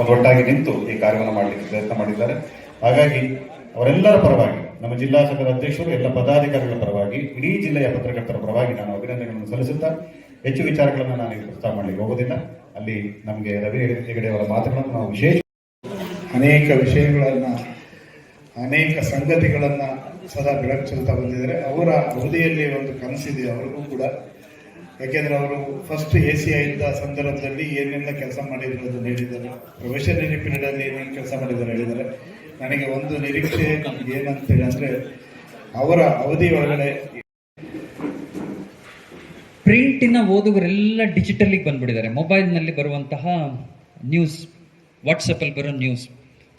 ಒಂದು ಒಟ್ಟಾಗಿ ನಿಂತು ಈ ಕಾರ್ಯವನ್ನು ಮಾಡಲಿಕ್ಕೆ ಪ್ರಯತ್ನ ಮಾಡಿದ್ದಾರೆ. ಹಾಗಾಗಿ ಅವರೆಲ್ಲರ ಪರವಾಗಿ, ನಮ್ಮ ಜಿಲ್ಲಾ ಸಂಘದ ಅಧ್ಯಕ್ಷರು, ಎಲ್ಲ ಪದಾಧಿಕಾರಿಗಳ ಪರವಾಗಿ, ಇಡೀ ಜಿಲ್ಲೆಯ ಪತ್ರಕರ್ತರ ಪರವಾಗಿ ನಾನು ಅಭಿನಂದನೆಗಳನ್ನು ಸಲ್ಲಿಸುತ್ತಾ ಹೆಚ್ಚು ವಿಚಾರಗಳನ್ನು ನಾನು ಪ್ರಸ್ತಾವ ಮಾಡಲಿಕ್ಕೆ ಹೋಗೋದಿಲ್ಲ. ಅಲ್ಲಿ ನಮಗೆ ರವಿ ಹೆಗಡೆ ಅವರ ಮಾತುಗಳನ್ನು ನಾವು ವಿಶೇಷ ಅನೇಕ ವಿಷಯಗಳನ್ನು, ಅನೇಕ ಸಂಗತಿಗಳನ್ನು ಸದಾ ಬೆಳಕು ಚೆಲ್ತಾ ಬಂದಿದ್ದಾರೆ. ಅವರ ಹೃದಯಲ್ಲಿ ಒಂದು ಕನಸಿದೆ, ಅವರಿಗೂ ಕೂಡ. ಯಾಕೆಂದ್ರೆ ಅವರು ಫಸ್ಟ್ ಎ ಸಿ ಇದ್ದ ಸಂದರ್ಭದಲ್ಲಿ ಏನೆಲ್ಲ ಕೆಲಸ ಮಾಡಿದ್ರು ಅದನ್ನು ಹೇಳಿದ್ದಾರೆ. ಪ್ರೊಫೆಷನರಿ ಪೀರಿಯಡ್ ಅಲ್ಲಿ ಏನೇನು ಕೆಲಸ ಮಾಡಿದ್ದಾರೆ ಹೇಳಿದ್ದಾರೆ. ನನಗೆ ಒಂದು ನಿರೀಕ್ಷೆ ನಮ್ಗೆ ಏನಂತೇಳಿ ಅಂದ್ರೆ ಅವರ ಅವಧಿ ಒಳಗಡೆ ಪ್ರಿಂಟಿನ ಓದುಗರೆಲ್ಲ ಡಿಜಿಟಲಿಗೆ ಬಂದ್ಬಿಟ್ಟಿದ್ದಾರೆ. ಮೊಬೈಲ್ನಲ್ಲಿ ಬರುವಂತಹ ನ್ಯೂಸ್ ವಾಟ್ಸಪ್ಪಲ್ಲಿ ಬರೋ ನ್ಯೂಸ್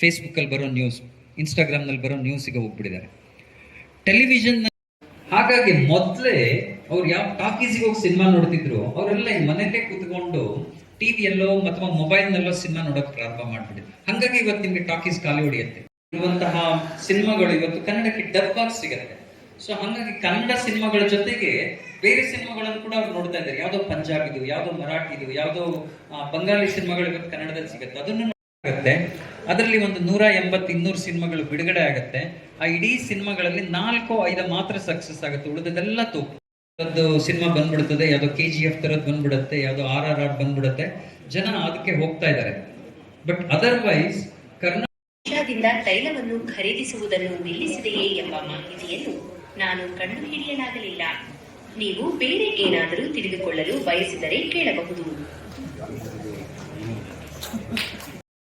ಫೇಸ್ಬುಕ್ಕಲ್ಲಿ ಬರೋ ನ್ಯೂಸ್ ಇನ್ಸ್ಟಾಗ್ರಾಮ್ನಲ್ಲಿ ಬರೋ ನ್ಯೂಸಿಗೆ ಹೋಗ್ಬಿಟ್ಟಿದ್ದಾರೆ. ಟೆಲಿವಿಷನ್ ಹಾಗಾಗಿ ಮೊದಲೇ ಅವ್ರು ಯಾವ ಟಾಕೀಸಿಗೆ ಹೋಗಿ ಸಿನಿಮಾ ನೋಡ್ತಿದ್ರು ಅವರೆಲ್ಲ ಈ ಕುತ್ಕೊಂಡು ಟಿವಿಯಲ್ಲೋ ಅಥವಾ ಮೊಬೈಲ್ನಲ್ಲೋ ಸಿನಿಮಾ ನೋಡೋಕೆ ಪ್ರಾರಂಭ ಮಾಡ್ಬಿಟ್ಟಿದ್ರು. ಹಾಗಾಗಿ ಇವತ್ತು ನಿಮಗೆ ಟಾಕೀಸ್ ಖಾಲಿ ಹೊಡೆಯುತ್ತೆ. ಇರುವಂತಹ ಸಿನಿಮಾಗಳು ಇವತ್ತು ಕನ್ನಡಕ್ಕೆ ಡಬ್ ಬಾಕ್ಸ್ ಸಿಗುತ್ತೆ. ಸೊ ಹಾಗಾಗಿ ಕನ್ನಡ ಸಿನಿಮಾಗಳ ಜೊತೆಗೆ ಬೇರೆ ಸಿನಿಮಾಗಳನ್ನು ಕೂಡ ಅವ್ರು ನೋಡ್ತಾ ಇದ್ದಾರೆ. ಯಾವ್ದೋ ಇದು ಯಾವ್ದೋ ಮರಾಠಿದು ಯಾವ್ದೋ ಆ, ಬಂಗಾಳಿ ಸಿನಿಮಾಗಳು ಇವತ್ತು ಕನ್ನಡದಲ್ಲಿ ಸಿಗುತ್ತೆ. ಅದನ್ನು ಆಗುತ್ತೆ ಅದರಲ್ಲಿ ಒಂದು ನೂರ ಎಂಬತ್ತು ಇನ್ನೂರು ಸಿನಿಮಾಗಳು ಬಿಡುಗಡೆ ಆಗುತ್ತೆ. ಆ ಇಡೀ ಸಿನಿಮಾಗಳಲ್ಲಿ ನಾಲ್ಕು ಐದು ಮಾತ್ರ ಸಕ್ಸಸ್ ಆಗುತ್ತೆ. ಉಳಿದದೆಲ್ಲ ತೂಕು. ಒಂದು ಸಿನಿಮಾ ಬಂದ್ಬಿಡುತ್ತದೆ ಯಾವುದೋ ಕೆ ಜಿ ಎಫ್ ತರದ್ ಬಂದ್ಬಿಡುತ್ತೆ, ಯಾವುದೋ ಆರ್ ಆರ್ ಆರ್ ಬಂದ್ಬಿಡುತ್ತೆ, ಜನ ಅದಕ್ಕೆ ಹೋಗ್ತಾ ಇದ್ದಾರೆ ಬಟ್ ಅದರ್ವೈಸ್ ಕರ್ನಾಟಕದಿಂದ ತೈಲವನ್ನು ಖರೀದಿಸುವುದನ್ನು ನಿಲ್ಲಿಸಿದೆಯೇ ಎಂಬ ಮಾಹಿತಿಯನ್ನು ನಾನು ಕಂಡುಹಿಡಿಯಲಾಗಲಿಲ್ಲ ನೀವು ಬೇರೆ ಏನಾದರೂ ತಿಳಿದುಕೊಳ್ಳಲು ಬಯಸಿದರೆ ಕೇಳಬಹುದು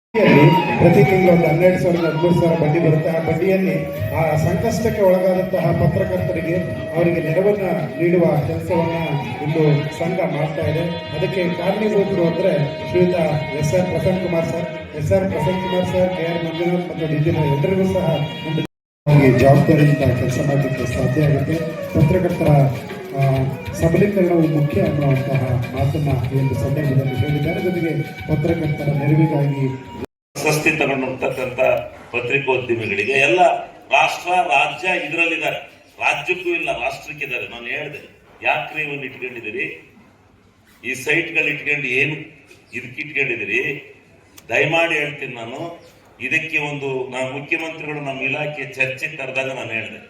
ಬಡ್ಡಿಯಲ್ಲಿ ಪ್ರತಿ ತಿಂಗಳು ಒಂದು ಹನ್ನೆರಡು ಸಾವಿರದ ಹದಿಮೂರು ಸಾವಿರ ಬಡ್ಡಿ ಬರುತ್ತೆ. ಆ ಬಡ್ಡಿಯಲ್ಲಿ ಆ ಸಂಕಷ್ಟಕ್ಕೆ ಒಳಗಾದಂತಹ ಪತ್ರಕರ್ತರಿಗೆ ಅವರಿಗೆ ನೆರವನ್ನು ನೀಡುವ ಕೆಲಸವನ್ನು ಇಂದು ಸಂಘ ಮಾಡ್ತಾ ಇದೆ. ಅದಕ್ಕೆ ಕಾರಣೀಭೂತರು ಅಂದರೆ ಶ್ರೀಯುತ S R Prasanna Kumar sir. S R Prasanna Kumar sir, K R Manjunath ಮತ್ತು ಡಿಜಿನ ಎಲ್ಲರಿಗೂ ಸಹ ಒಂದು ಜವಾಬ್ದಾರಿಯಿಂದ ಕೆಲಸ ಮಾಡಲಿಕ್ಕೆ ಸಾಧ್ಯ ಆಗುತ್ತೆ. ಪತ್ರಕರ್ತರ ಸಬಲೀಕರಣವು ಮುಖ್ಯ ಅನ್ನುವಂತಹ ಮಾತನ್ನು ಈ ಒಂದು ಸಂದರ್ಭದಲ್ಲಿ ಹೇಳಿದ್ದಾರೆ. ಜೊತೆಗೆ ಪತ್ರಕರ್ತರ ನೆರವಿಗಾಗಿ ಪ್ರಶಸ್ತಿ ತಗೊಂಡಿರ್ತಕ್ಕಂಥ ಪತ್ರಿಕೋದ್ಯಮಿಗಳಿಗೆ ಎಲ್ಲ ರಾಷ್ಟ್ರ, ರಾಜ್ಯ ಇದರಲ್ಲಿದ್ದಾರೆ. ರಾಜ್ಯಕ್ಕೂ ಇಲ್ಲ ರಾಷ್ಟ್ರಕ್ಕಿದ್ದಾರೆ ನಾನು ಹೇಳಿದೆ, ಯಾಕ್ರಿ ಇವನ್ನ ಇಟ್ಕೊಂಡಿದ್ದೀರಿ? ಈ ಸೈಟ್ಗಳು ಇಟ್ಕೊಂಡು ಏನು ಇದಕ್ಕೆ ಇಟ್ಕೊಂಡಿದ್ದೀರಿ? ದಯಮಾಡಿ ಹೇಳ್ತೀನಿ ನಾನು, ಇದಕ್ಕೆ ಒಂದು ನಾನು ಮುಖ್ಯಮಂತ್ರಿಗಳು ನಮ್ಮ ಇಲಾಖೆ ಚರ್ಚೆ ಕರೆದಾಗ ನಾನು ಹೇಳಿದೆ,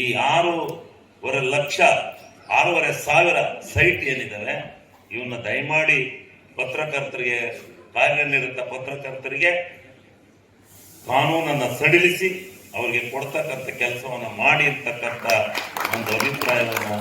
ಈ ಆರೂವರೆ ಲಕ್ಷ, ಆರೂವರೆ ಸಾವಿರ ಸೈಟ್ ಏನಿದ್ದಾವೆ ಇವನ್ನ ದಯಮಾಡಿ ಪತ್ರಕರ್ತರಿಗೆ ಕಾರ್ಯನಿರತ ಪತ್ರಕರ್ತರಿಗೆ ಕಾನೂನನ್ನು ಸಡಿಲಿಸಿ ಅವರಿಗೆ ಕೊಡ್ತಕ್ಕಂಥ ಕೆಲಸವನ್ನು ಮಾಡಿ ಅಂತಕ್ಕಂಥ ಒಂದು ಅಭಿಪ್ರಾಯವನ್ನು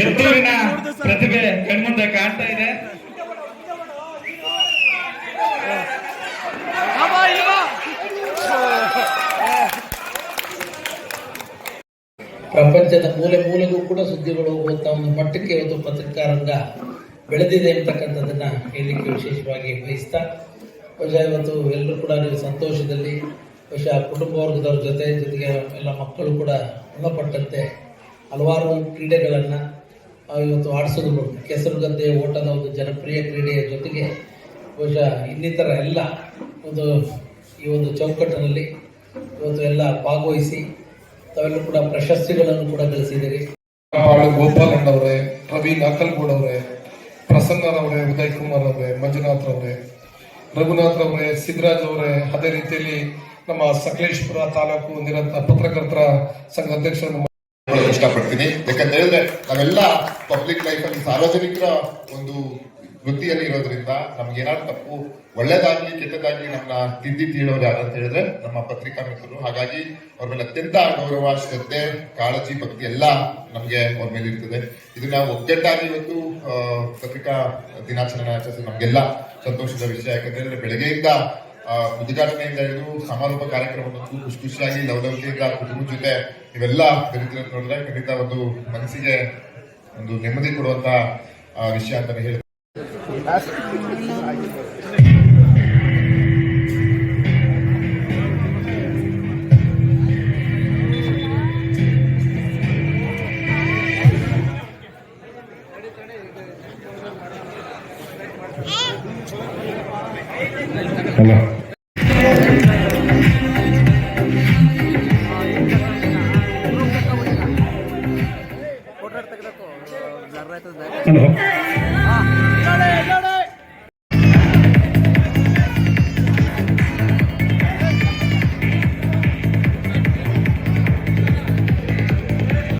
ಎತ್ತೂರಿನ ಪ್ರತಿಭೆ ಕಣ್ಮುಂದೆ ಕಾಣ್ತಾ ಇದೆ. ಪ್ರಪಂಚದ ಮೂಲೆ ಮೂಲೆಗೂ ಕೂಡ ಸುದ್ದಿಗಳು ಹೋಗುವಂತ ಒಂದು ಮಟ್ಟಕ್ಕೆ ಇವತ್ತು ಪತ್ರಿಕಾ ರಂಗ ಬೆಳೆದಿದೆ ಅಂತಕ್ಕಂಥದ್ದನ್ನ ಹೇಳಲಿಕ್ಕೆ ವಿಶೇಷವಾಗಿ ಬಯಸ್ತಾ, ಬಹುಶಃ ಇವತ್ತು ಎಲ್ಲರೂ ಕೂಡ ನೀವು ಸಂತೋಷದಲ್ಲಿ, ಬಹುಶಃ ಕುಟುಂಬ ವರ್ಗದವ್ರ ಜೊತೆ ಜೊತೆಗೆ ಎಲ್ಲ ಮಕ್ಕಳು ಕೂಡ ಋಣಪಟ್ಟಂತೆ ಹಲವಾರು ಕ್ರೀಡೆಗಳನ್ನು ಇವತ್ತು ಆಡಿಸೋದು ಕೆಸರುಗದ್ದೆ ಓಟದ ಒಂದು ಜನಪ್ರಿಯ ಕ್ರೀಡೆಯ ಜೊತೆಗೆ ಬಹುಶಃ ಇನ್ನಿತರ ಎಲ್ಲ ಒಂದು, ಈ ಒಂದು ಚೌಕಟ್ಟಿನಲ್ಲಿ ಇವತ್ತು ಎಲ್ಲ ಭಾಗವಹಿಸಿ ತಾವೆಲ್ಲರೂ ಕೂಡ ಪ್ರಶಸ್ತಿಗಳನ್ನು ಕೂಡ ಗಳಿಸಿದ್ದೀರಿ. ಗೋಪಾಲಣ್ಣವರೇ, ರವಿ ನಾಕಲ್ಗೌಡ್ ಅವರೇ ಪ್ರಸನ್ನರವರೇ ಉದಯ್ ಕುಮಾರ್ ಅವರೇ, ಮಂಜುನಾಥ್ ಅವರೇ, ರಘುನಾಥ್ ಅವರೇ ಸಿದ್ದರಾಜ್ ಅವರೇ, ಅದೇ ರೀತಿಯಲ್ಲಿ ನಮ್ಮ ಸಕಲೇಶ್ಪುರ ತಾಲೂಕು ನಿರಂತರ ಪತ್ರಕರ್ತರ ಸಂಘ ಅಧ್ಯಕ್ಷರು ಹೇಳೋಕೆ ಇಷ್ಟಪಡ್ತೀನಿ. ಯಾಕಂತ ಹೇಳಿದ್ರೆ ನಾವೆಲ್ಲ ಪಬ್ಲಿಕ್ ಲೈಫ್ ಅಲ್ಲಿ ಸಾರ್ವಜನಿಕರ ಒಂದು ವೃತ್ತಿಯಲ್ಲಿ ಇರೋದ್ರಿಂದ ನಮ್ಗೆ ಏನಾದ್ರು ತಪ್ಪು, ಒಳ್ಳೇದಾಗ್ಲಿ ಕೆಟ್ಟದಾಗ್ಲಿ ನಮ್ಮನ್ನ ತಿಂದಿ ತೀಳೋರು ಯಾರು ಅಂತ ಹೇಳಿದ್ರೆ ನಮ್ಮ ಪತ್ರಿಕಾ ಮಿತ್ರರು. ಹಾಗಾಗಿ ಅವ್ರ ಮೇಲೆ ಅತ್ಯಂತ ಗೌರವ, ಶ್ರದ್ಧೆ, ಕಾಳಜಿ, ಭಕ್ತಿ ಎಲ್ಲ ನಮ್ಗೆ ಅವ್ರ ಮೇಲೆ ಇರ್ತದೆ. ಇದನ್ನ ಒಗ್ಗಟ್ಟಾಗಿ ಇವತ್ತು ಪತ್ರಿಕಾ ದಿನಾಚರಣೆ ಆಚರಿಸಿ ನಮ್ಗೆಲ್ಲ ಸಂತೋಷದ ವಿಷಯ. ಯಾಕಂತ ಹೇಳಿದ್ರೆ ಬೆಳಗ್ಗೆಯಿಂದ ಉದ್ಘಾಟನೆಯಿಂದ ಹಿಡಿದು ಸಮಾರೋಪ ಕಾರ್ಯಕ್ರಮವನ್ನು ಖುಷಿ ಖುಷಿಯಾಗಿ, ಲವಲವಿಕೆಯಿಂದ ಕುಟುಂಬದ ಜೊತೆ ಇವೆಲ್ಲ ಬೆರೀತಿರೋದು ನೋಡಿದ್ರೆ ಖಂಡಿತ ಒಂದು ಮನಸ್ಸಿಗೆ ಒಂದು ನೆಮ್ಮದಿ ಕೊಡುವಂತ ವಿಷಯ ಅಂತಾನೆ ಹೇಳಿ 是来。啊，教练。